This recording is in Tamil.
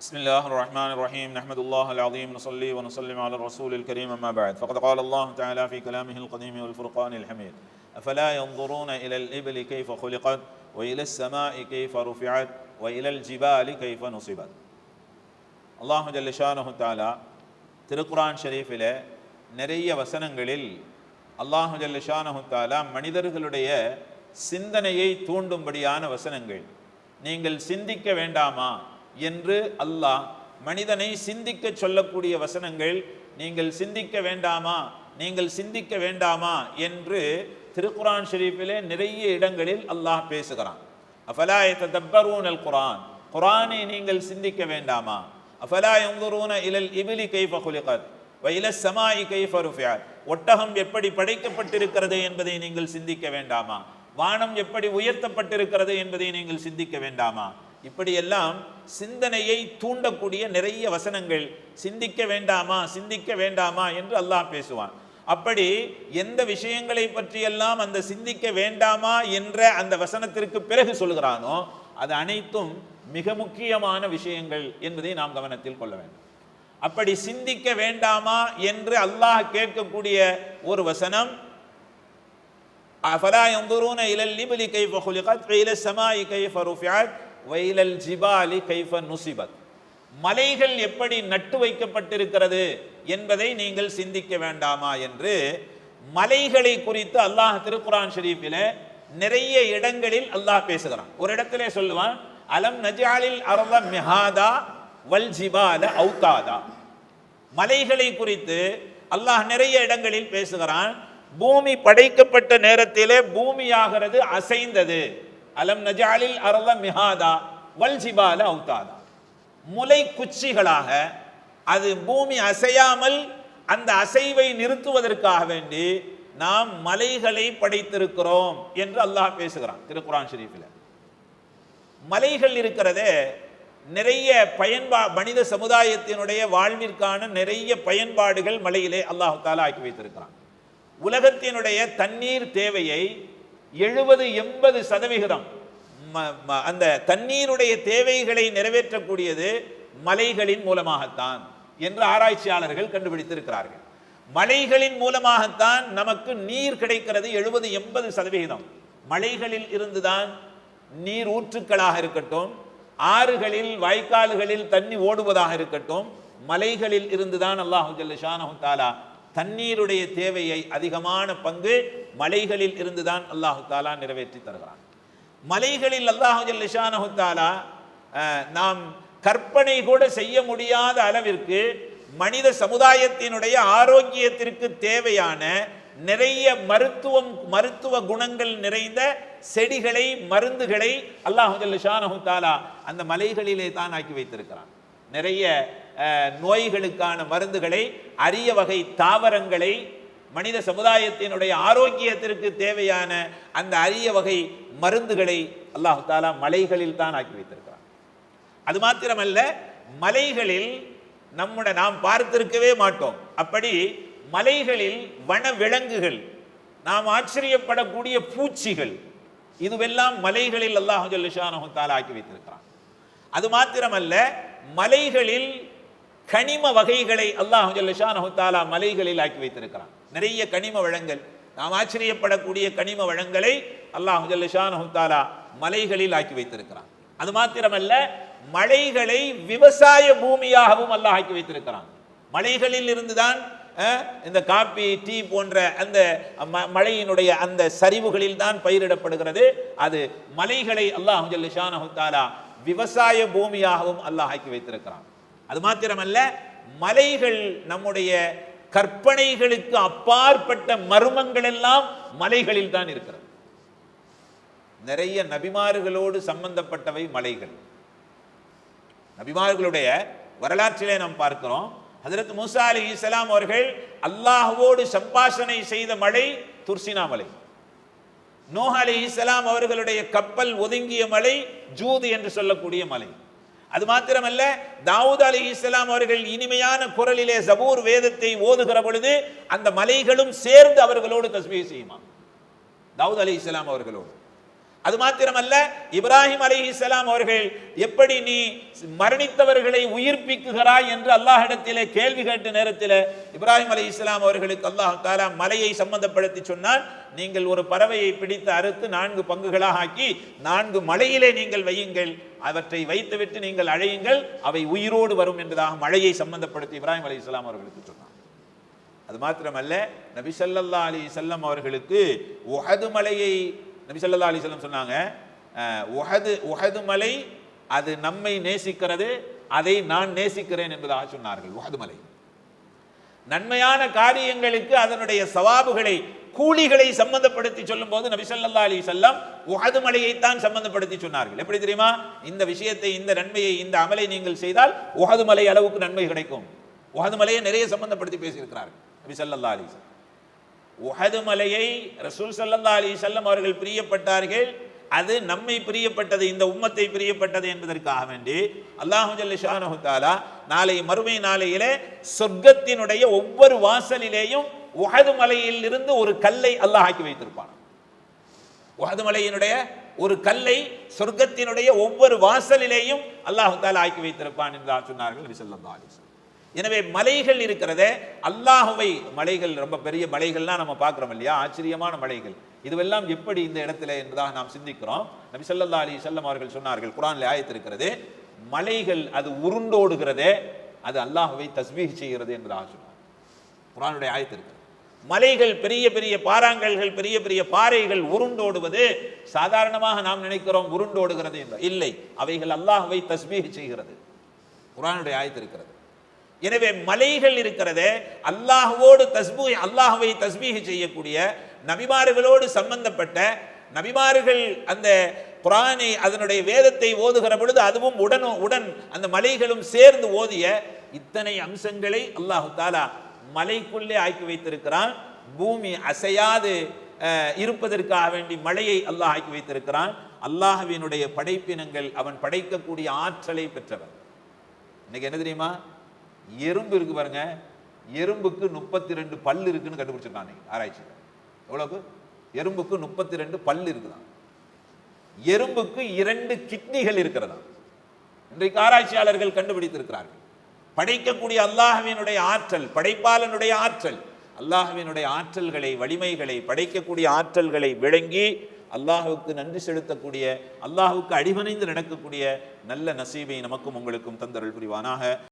بسم الله الرحمن الرحيم نحمد الله العظيم نصلي ونسلم على الرسول الكريم أما بعد فقد قال الله تعالى في كلامه القديم والفرقان الحميد أفلا ينظرون إلى الإبل كيف خلقت وإلى السماء كيف رفعت وإلى الجبال كيف نصبت அல்லாஹு ஜல்லிஷானு தாலா திருக்குரான் ஷரீஃபில் நிறைய வசனங்களில் அல்லாஹு ஜல்லிஷானு தாலா மனிதர்களுடைய சிந்தனையை தூண்டும்படியான வசனங்கள் நீங்கள் சிந்திக்க வேண்டாமா என்று அல்லாஹ் மனிதனை சிந்திக்க சொல்லக்கூடிய வசனங்கள் நீங்கள் சிந்திக்க வேண்டாமா நீங்கள் சிந்திக்க வேண்டாமா என்று திருக்குரான் ஷெரீஃபிலே நிறைய இடங்களில் அல்லாஹ் பேசுகிறான். அஃபலாயத்த தப்பரூன் அல் குரான் குரானை நீங்கள் சிந்திக்க வேண்டாமா? அஃபலா யன்துரூன இலல் இபிலி கைஃப குலிகத்? வ இல கைஃப ஒட்டகம் எப்படி படைக்கப்பட்டிருக்கிறது என்பதை நீங்கள் சிந்திக்க வேண்டாமா? வானம் எப்படி உயர்த்தப்பட்டிருக்கிறது என்பதை நீங்கள் சிந்திக்க வேண்டாமா? இப்படியெல்லாம் சிந்தனையை தூண்டக்கூடிய நிறைய வசனங்கள் சிந்திக்க வேண்டாமா சிந்திக்க வேண்டாமா என்று அல்லாஹ் பேசுவான். அப்படி எந்த விஷயங்களை பற்றியெல்லாம் அந்த சிந்திக்க வேண்டாமா என்ற அந்த வசனத்திற்கு பிறகு சொல்கிறானோ அது அனைத்தும் மிக முக்கியமான விஷயங்கள் என்பதை நாம் கவனத்தில் கொள்ள வேண்டும். அப்படி சிந்திக்க வேண்டாமா என்று அல்லாஹ் கேட்கக்கூடிய ஒரு வசனம் அஃபலா எந்தூரூன இலல் லிபலி கைஃப ஹுலிகத் இல சமாயி கை ருஃபியாத் ஒயிலல் ஜிபாலி கைஃப நுசிபத். மலைகள் எப்படி நட்டு வைக்கப்பட்டிருக்கிறது என்பதை நீங்கள் சிந்திக்க வேண்டாமா என்று மலைகளை குறித்து அல்லாஹ் திருக்குரான் ஷெரீஃபில நிறைய இடங்களில் அல்லாஹ் பேசுகிறான். ஒரு இடத்துல சொல்லுவான் அலம் நஜாலில் அருள மெஹாதா வல் ஜிபால அவுதாதா. மலைகளை குறித்து அல்லாஹ் நிறைய இடங்களில் பேசுகிறான். பூமி படைக்கப்பட்ட நேரத்திலே பூமியாகிறது அசைந்தது. அலம் நஜாலில் அரல மிஹாதா வல்ஜிபால அவுத்தாதா. முலை குச்சிகளாக அது பூமி அசையாமல் அந்த அசைவை நிறுத்துவதற்காக வேண்டி நாம் மலைகளை படைத்திருக்கிறோம் என்று அல்லாஹ் பேசுகிறான் திருக்குரான் ஷரீஃபில். மலைகள் இருக்கிறதே நிறைய பயன்பா மனித சமுதாயத்தினுடைய வாழ்விற்கான நிறைய பயன்பாடுகள் மலையிலே அல்லாஹு தாலா ஆக்கி வைத்திருக்கிறான். உலகத்தினுடைய தண்ணீர் தேவையை எழுபது எண்பது சதவிகிதம். ம- அந்த தண்ணீருடைய தேவைகளை நிறைவேற்றக்கூடியது மலைகளின் மூலமாகத்தான் என்று ஆராய்ச்சியாளர்கள் கண்டுபிடித்திருக்கிறார்கள். மலைகளின் மூலமாகத்தான் நமக்கு நீர் கிடைக்கிறது எழுபது எண்பது சதவிகிதம். மலைகளில் இருந்துதான் நீர் ஊற்றுக்களாக இருக்கட்டும் ஆறுகளில் வாய்க்கால்களில் தண்ணி ஓடுவதாக இருக்கட்டும் மலைகளில் இருந்துதான் அல்லாஹு ஜல்ல ஷானஹு தாலா தண்ணீருடைய தேவையை அதிகமான பங்கு மலைகளில் இருந்துதான் அல்லாஹு தாலா நிறைவேற்றி தருகிறான். மலைகளில் அல்லாஹு தாலா நாம் கற்பனை கூட செய்ய முடியாத அளவிற்கு மனித சமுதாயத்தினுடைய ஆரோக்கியத்திற்கு தேவையான நிறைய மருத்துவம் மருத்துவ குணங்கள் நிறைந்த செடிகளை மருந்துகளை அல்லாஹு தாலா அந்த மலைகளிலே தான் ஆக்கி வைத்திருக்கிறான். நிறைய நோய்களுக்கான மருந்துகளை அரிய வகை தாவரங்களை மனித சமுதாயத்தினுடைய ஆரோக்கியத்திற்கு தேவையான அந்த அரிய வகை மருந்துகளை அல்லாஹு தாலா மலைகளில் தான் ஆக்கி வைத்திருக்கிறான். அது மாத்திரமல்ல மலைகளில் நம்முடைய நாம் பார்த்திருக்கவே மாட்டோம். அப்படி மலைகளில் வன விலங்குகள் நாம் ஆச்சரியப்படக்கூடிய பூச்சிகள் இதுவெல்லாம் மலைகளில் அல்லாஹு ஜல்லுஷானஹு தாலா ஆக்கி வைத்திருக்கிறான். அது மாத்திரமல்ல மலைகளில் கனிம வகைகளை அல்லாஹ் ஜல்லுஷானஹு மலைகளில் ஆக்கி வைத்திருக்கிறான். நிறைய கனிம வளங்கள். நாம் ஆச்சரியப்படக்கூடிய கனிம வளங்களை அல்லாஹ் ஜல்லுஷானஹு மலைகளில் ஆக்கி வைத்திருக்கிறான். அது மாத்திரமல்ல மலைகளை விவசாய பூமியாகவும் அல்லாஹ் ஆக்கி வைத்திருக்கிறான். மலைகளில் இருந்துதான் இந்த காப்பி டீ போன்ற அந்த ம- மழையினுடைய அந்த சரிவுகளில் தான் பயிரிடப்படுகிறது. அது மலைகளை அல்லாஹ் ஜல்லிஷானஹு விவசாய பூமியாகவும் அல்லாஹ் ஆக்கி வைத்திருக்கிறான். அது மாத்திரமல்ல மலைகள் நம்முடைய கற்பனைகளுக்கு அப்பாற்பட்ட மர்மங்கள் எல்லாம் மலைகளில் தான் இருக்கிறது. நிறைய நபிமார்களோடு சம்பந்தப்பட்டவை மலைகள். நபிமார்களுடைய வரலாற்றிலே நாம் பார்க்கிறோம் ஹஜரத் மூசா அலி இஸ்லாம் அவர்கள் அல்லாஹுவோடு சம்பாஷணை செய்த மலை துர்சினா மலை. நோஹ் அலி இஸ்லாம் அவர்களுடைய கப்பல் ஒதுங்கிய மலை ஜூது என்று சொல்லக்கூடிய மலை. அது மாத்திரமல்ல தாவூத் அலி இஸ்லாம் அவர்கள் இனிமையான குரலிலே ஜபூர் வேதத்தை ஓதுகிற பொழுது அந்த மலைகளும் சேர்ந்து அவர்களோடு தஸ்மீ செய்யுமா தாவூத் அலி இஸ்லாம் அவர்களோடு. அது மாத்திரமல்ல இப்ராஹிம் அலைஹிஸ்ஸலாம் அவர்கள் எப்படி நீ மரணித்தவர்களை உயிர்ப்பிக்குகிறாய் என்று அல்லாஹிடத்திலே கேள்வி கேட்ட நேரத்தில் இப்ராஹிம் அலி இஸ்லாம் அவர்களுக்கு அல்லாஹ் தாலா மலையை சம்பந்தப்படுத்தி சொன்னால் நீங்கள் ஒரு பறவையை பிடித்து அறுத்து நான்கு பங்குகளாக ஆக்கி நான்கு மலையிலே நீங்கள் வையுங்கள். அவற்றை வைத்துவிட்டு நீங்கள் அழையுங்கள் அவை உயிரோடு வரும் என்பதாக மழையை சம்பந்தப்படுத்தி இப்ராஹிம் அலைஹிஸ்ஸலாம் அவர்களுக்கு சொன்னார் அது மாத்திரமல்ல நபி அலி செல்லம் அவர்களுக்கு உஹது மலையை நபி ஸல்லல்லாஹு அலைஹி சொன்னாங்க உஹது உஹது மலை அது நம்மை நேசிக்கிறது அதை நான் நேசிக்கிறேன் என்பதாக சொன்னார்கள் உஹது மலை. நன்மையான காரியங்களுக்கு அதனுடைய சவாபுகளை கூலிகளை சம்பந்தப்படுத்தி சொல்லும்போது போது நபிசல்லா அலி செல்லம் உகது மலையைத்தான் சம்பந்தப்படுத்தி சொன்னார்கள். எப்படி தெரியுமா? இந்த விஷயத்தை இந்த நன்மையை இந்த அமலை நீங்கள் செய்தால் உகது மலை அளவுக்கு நன்மை கிடைக்கும். உகது மலையை நிறைய சம்பந்தப்படுத்தி பேசியிருக்கிறார்கள் நபிசல்லா அலி உகது மலையை ரசூல் சல்லா அலி செல்லம் அவர்கள் பிரியப்பட்டார்கள். அது நம்மை பிரியப்பட்டது இந்த உம்மத்தை பிரியப்பட்டது என்பதற்காக வேண்டி அல்லாஹு ஷானு தாலா நாளை மறுமை நாளையிலே சொர்க்கத்தினுடைய ஒவ்வொரு வாசலிலேயும் உஹது மலையில் இருந்து ஒரு கல்லை அல்லாஹ் ஆக்கி வைத்திருப்பான். உஹது மலையினுடைய ஒரு கல்லை சொர்க்கத்தினுடைய ஒவ்வொரு வாசலிலேயும் அல்லாஹ் தாலா ஆக்கி வைத்திருப்பான் என்று சொன்னார்கள் நபி எனவே மலைகள் இருக்கிறதே அல்லாஹுவை மலைகள் ரொம்ப பெரிய மலைகள்லாம் நம்ம பார்க்குறோம் இல்லையா? ஆச்சரியமான மலைகள். இதுவெல்லாம் எப்படி இந்த இடத்துல என்பதாக நாம் சிந்திக்கிறோம். நபி ஸல்லல்லாஹு அலி செல்லம் அவர்கள் சொன்னார்கள் குரானில் ஆயத்திருக்கிறது மலைகள் அது உருண்டோடுகிறதே அது அல்லாஹுவை தஸ்மீக செய்கிறது என்பதாக சொன்னார் குரானுடைய ஆயத்திருக்கிறது மலைகள் பெரிய பெரிய பாறாங்கல்கள் பெரிய பெரிய பாறைகள் உருண்டோடுவது சாதாரணமாக நாம் நினைக்கிறோம் உருண்டோடுகிறது என்று. இல்லை அவைகள் அல்லாஹவை தஸ்மீக செய்கிறது. குரானுடைய ஆயத்து இருக்கிறது. எனவே மலைகள் இருக்கிறதே அல்லாஹுவோடு தஸ்பூ அல்லாஹவை தஸ்மீக செய்யக்கூடிய நபிமார்களோடு சம்பந்தப்பட்ட நபிமார்கள் அந்த குரானை அதனுடைய வேதத்தை ஓதுகிற பொழுது அதுவும் உடன் உடன் அந்த மலைகளும் சேர்ந்து ஓதிய இத்தனை அம்சங்களை அல்லாஹு தாலா மலைக்குள்ளே ஆக்கி வைத்திருக்கிறான். பூமி அசையாது இருப்பதற்காக வேண்டி மழையை அல்லாஹ் ஆக்கி வைத்திருக்கிறான். அல்லாஹவினுடைய படைப்பினங்கள் அவன் படைக்கக்கூடிய ஆற்றலை பெற்றவன். இன்னைக்கு என்ன தெரியுமா? எறும்பு இருக்கு பாருங்க. எறும்புக்கு முப்பத்தி ரெண்டு பல்லு இருக்குன்னு கண்டுபிடிச்சிருக்கான் ஆராய்ச்சி எவ்வளவு எறும்புக்கு முப்பத்தி ரெண்டு பல் இருக்குதான். எறும்புக்கு இரண்டு கிட்னிகள் இருக்கிறதா இன்றைக்கு ஆராய்ச்சியாளர்கள் கண்டுபிடித்திருக்கிறார்கள். படைக்கக்கூடிய அல்லாஹவினுடைய ஆற்றல் படைப்பாளனுடைய ஆற்றல். அல்லாஹவினுடைய ஆற்றல்களை வலிமைகளை படைக்கக்கூடிய ஆற்றல்களை விளங்கி அல்லாஹுக்கு நன்றி செலுத்தக்கூடிய அல்லாஹுக்கு அடிபணிந்து நடக்கக்கூடிய நல்ல நசீபை நமக்கும் உங்களுக்கும் தந்தருள் புரிவானாக.